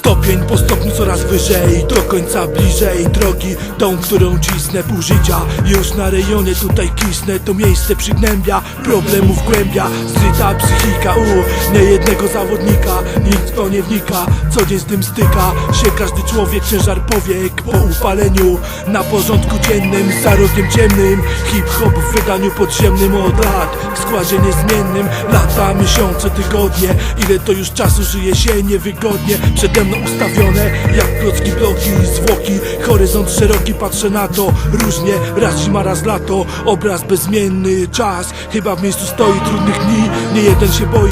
Stopień po stopniu coraz wyżej Do końca bliżej drogi Tą, którą cisnę pół życia. Już na rejonie tutaj kisnę To miejsce przygnębia Problemów głębia. Zryta psychika U niejednego zawodnika Nikt to nie wnika Co dzień z tym styka. Się każdy człowiek Ciężar powiek po upaleniu. Na porządku dziennym Za rogiem ciemnym Hip-hop w wydaniu podziemnym od lat. W składzie niezmiennym Lata, miesiące, tygodnie. Ile to już czasu żyje się niewygodnie Przede ustawione jak klocki bloki Zwłoki, horyzont szeroki Patrzę na to różnie. Raz zima, raz lato Obraz bezmienny, czas. Chyba w miejscu stoi trudnych dni Nie jeden się boi.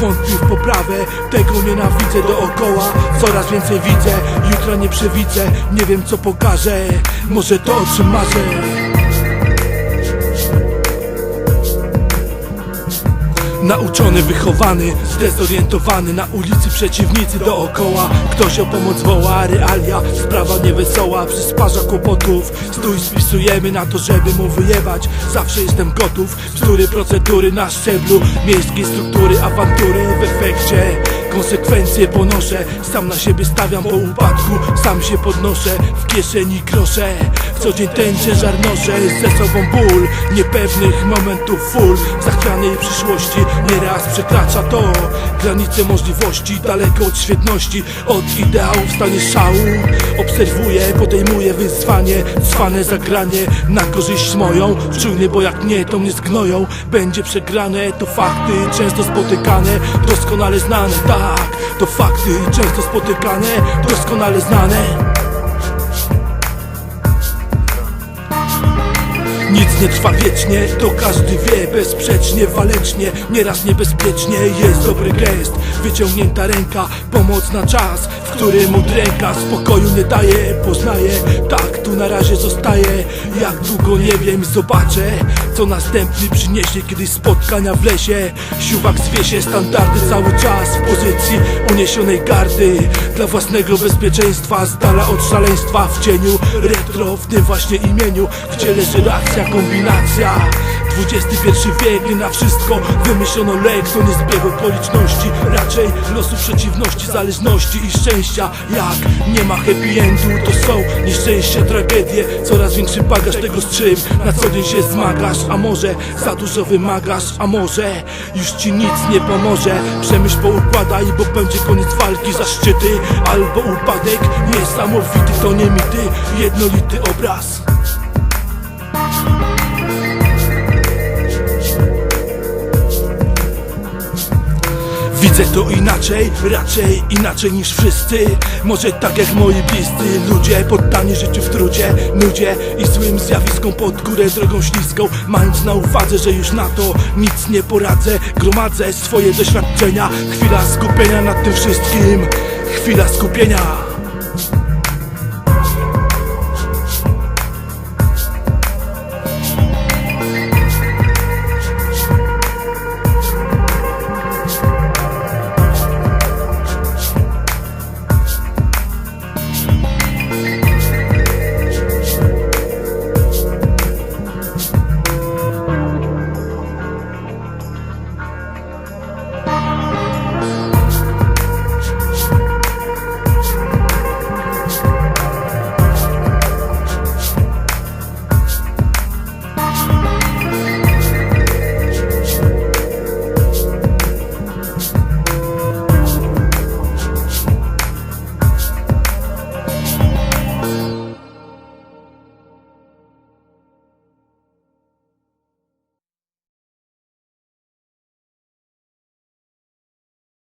Wątpi w poprawę Tego nienawidzę dookoła. Coraz więcej widzę Jutra nie przewidzę Nie wiem co pokażę. Może to o czym marzę Nauczony, wychowany, zdezorientowany Na ulicy przeciwnicy dookoła. Ktoś o pomoc woła, realia Sprawa niewesoła, przysparza kłopotów Stój, spisujemy na to, żeby mu wyjebać Zawsze jestem gotów Bzdury, procedury na szczeblu. Miejskiej struktury, awantury w efekcie Konsekwencje ponoszę Sam na siebie stawiam po upadku Sam się podnoszę W kieszeni grosze W co dzień ciężar noszę Ze sobą ból Niepewnych momentów full. Zachwianej przyszłości Nieraz przekracza to Granice możliwości Daleko od świetności Od ideałów stanie szału. Obserwuję, podejmuję wyzwanie Cwane zagranie Na korzyść moją. Czujny, bo jak nie to mnie zgnoją. Będzie przegrane To fakty często spotykane Doskonale znane, tak To fakty często spotykane Doskonale znane Nic nie trwa wiecznie, to każdy wie Bezsprzecznie, walecznie, nieraz niebezpiecznie. Jest dobry gest, wyciągnięta ręka Pomoc na czas, w którym udręka Spokoju nie daje, poznaję Tak tu na razie zostaje. Jak długo nie wiem, zobaczę Co następny przyniesie kiedyś spotkania w lesie. Siuwak zwiesie, standardy cały czas W pozycji uniesionej gardy. Dla własnego bezpieczeństwa Z dala od szaleństwa w cieniu Retro w tym właśnie imieniu. Gdzie leży racja, kombinacja. XXI wiek, na wszystko Wymyślono lek, to nie zbieg okoliczności Raczej losu przeciwności, zależności i szczęścia. Jak nie ma happy endu, to są nieszczęścia, tragedie. Coraz większy bagaż tego z czym na co dzień się zmagasz. A może za dużo wymagasz, a może już ci nic nie pomoże. Przemyśl poukładaj, bo będzie koniec walki za szczyty. Albo upadek, niesamowity to nie mity Jednolity obraz Widzę to inaczej, raczej inaczej niż wszyscy. Może tak jak moi bliscy ludzie Poddani życiu w trudzie, nudzie I złym zjawiskom pod górę drogą śliską Mając na uwadze, że już na to nic nie poradzę. Gromadzę swoje doświadczenia Chwila skupienia nad tym wszystkim Chwila skupienia